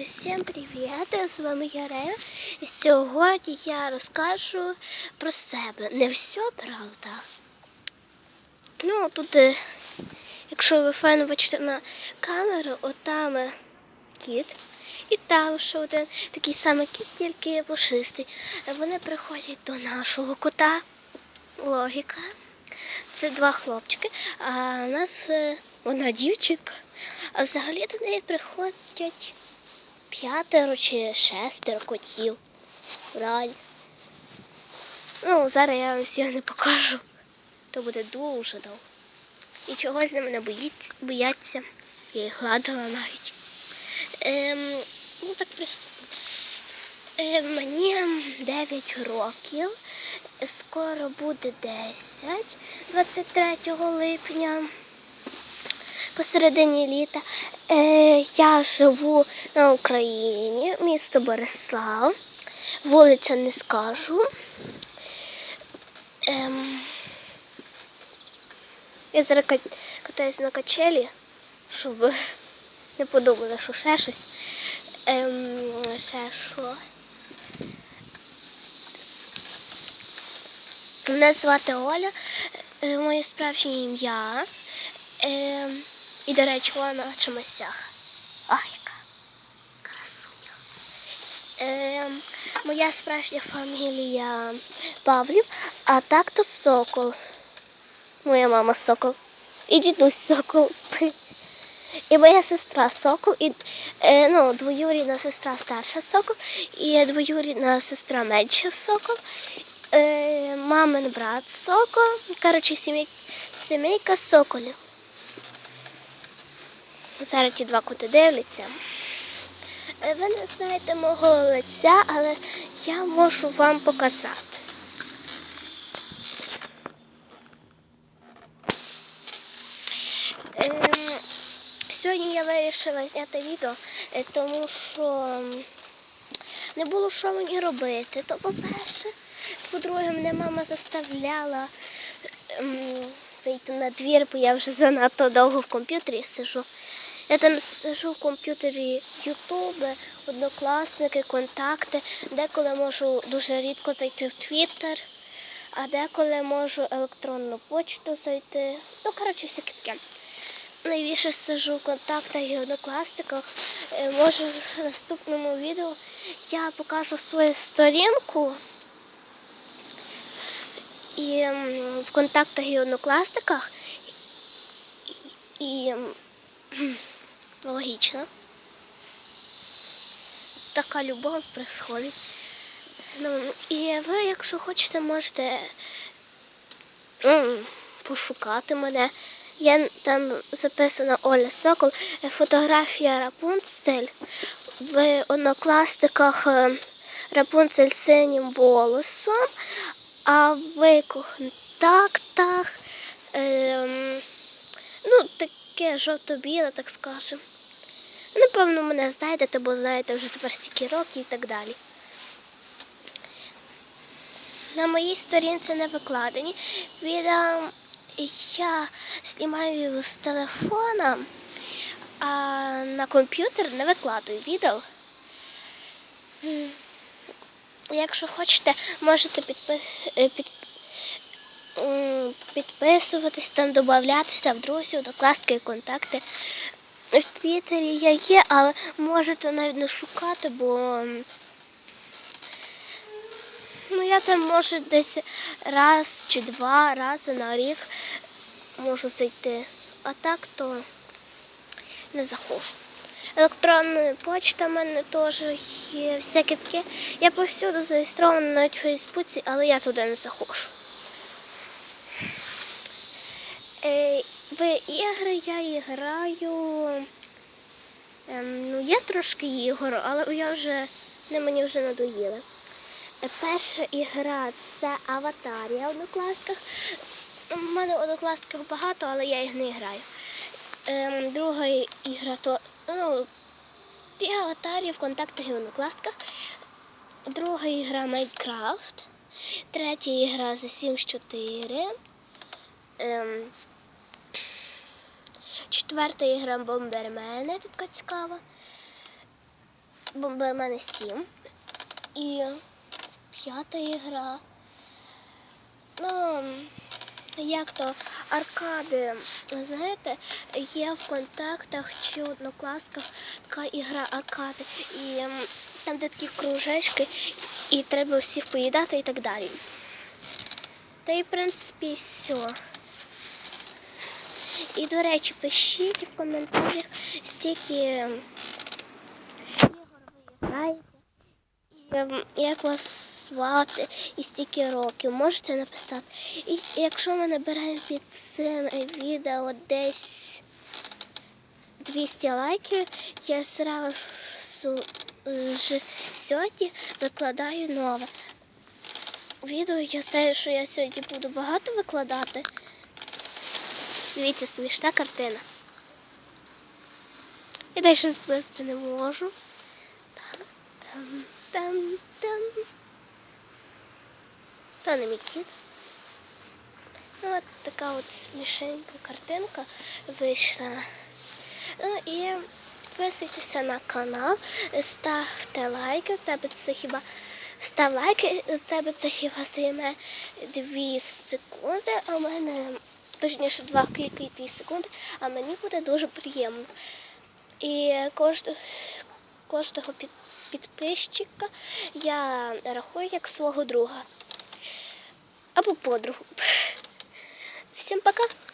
Всім привіт! З вами Ярина. І сьогодні я розкажу про себе. Не все, правда. Ну, тут, е, якщо ви файно бачите на камеру, отам е, кіт. І там ще один такий самий кіт, тільки пушистий. Е, Вони приходять до нашого кота. Логіка. Це два хлопчики, а у нас е, одна дівчинка. А взагалі до неї приходять п'ятеро чи шестеро котів. Реально. Ну, зараз я всіх не покажу. То буде дуже довго. І чогось на мене бояться. Я їх гладила навіть. Ем, ну так приступно. Ем, мені 9 років. Скоро буде 10, 23 липня посередині літа. Е, я живу на Україні, місто Борислав. Вулиця не скажу. Ем, я зараз ка- катаюсь на качелі, щоб не подумали, що ще щось. Ем, ще що. Мене звати Оля, е, моє справжнє ім'я. Е, і, до речі, вона чомусь. Ах, яка красуня. Е, моя справжня фамілія Павлів, а так то Сокол. Моя мама Сокол. І дідусь Сокол. І моя сестра Сокол, і е, ну, двоюрідна сестра старша Сокол, і двоюрідна сестра менша Сокол, е, мамин брат Сокол. Коротше, сімей, сімейка Соколів. Зараз ті два коти дивляться. Е, Ви не знаєте мого лиця, але я можу вам показати. Ем, Сьогодні я вирішила зняти відео, е, тому що не було що мені робити. То по-перше, по-друге, мене мама заставляла ем, вийти на двір, бо я вже занадто довго в комп'ютері сижу. Я там сижу в комп'ютері Ютуби, однокласники, контакти, деколи можу дуже рідко зайти в Твіттер, а деколи можу електронну почту зайти. Ну, коротше, всяке таке. Найбільше сижу в контактах і однокласниках. Е, Може, в наступному відео я покажу свою сторінку. І в контактах і однокласниках. І, і м, логічно. Така любов происходить. Ну, і ви, якщо хочете, можете пошукати мене. Я там записана Оля Сокол, фотографія Рапунцель. В однокласниках е, Рапунцель з синім волосом, а в контактах ем, ну, таке жовто-біле, так скажемо. Напевно, мене знайдете, бо знаєте вже тепер стільки років і так далі. На моїй сторінці не викладені. Відео я знімаю з телефона, а на комп'ютер не викладаю відео. Якщо хочете, можете е, під... підписуватись, там додатися в друзів, докласти контакти. В Твіттері я є, але можете навіть не шукати, бо ну я там може десь раз чи два рази на рік можу зайти. А так то не заходжу. Електронна почта в мене теж є всяке таке. Я повсюду зареєстрована навіть в Фейсбуці, але я туди не заходжу. Е, в ігри я граю. Ем, ну, є трошки ігор, але я вже не мені вже надоїли. Е, Перша ігра це аватарія в однокласках. У мене однокласників багато, але я їх не граю. Ем, друга ігра то ну, ті аватарії в контактах і однокласках. Друга ігра Майнкрафт. Третя ігра The Sims 4. Ем, четверта ігра Бомбермени, тут така цікава. бо в мене сім. І п'ята ігра. Ну, як то аркади, знаєте, є в контактах чи однокласках така ігра аркади. І там де такі кружечки, і треба всіх поїдати і так далі. Та й в принципі все. І, до речі, пишіть в коментарях, стільки ігор ви граєте, і ем, як вас звати, і стільки років. Можете написати. І якщо ми набираємо під цим відео десь 200 лайків, я зразу ж сьогодні викладаю нове. Відео я знаю, що я сьогодні буду багато викладати. Дивіться, смішна картина. І далі звести не можу. Там, там, там. То не мій кіт. Ну, от така от смішенька картинка вийшла. Ну і підписуйтеся на канал, ставте лайки, тебе це хіба став лайки, з тебе це хіба займе 2 секунди, а в мене точніше 2 кліки і 2 секунди, а мені буде дуже приємно. І кожного, кожного під, підписчика я рахую як свого друга або подругу. Всім пока!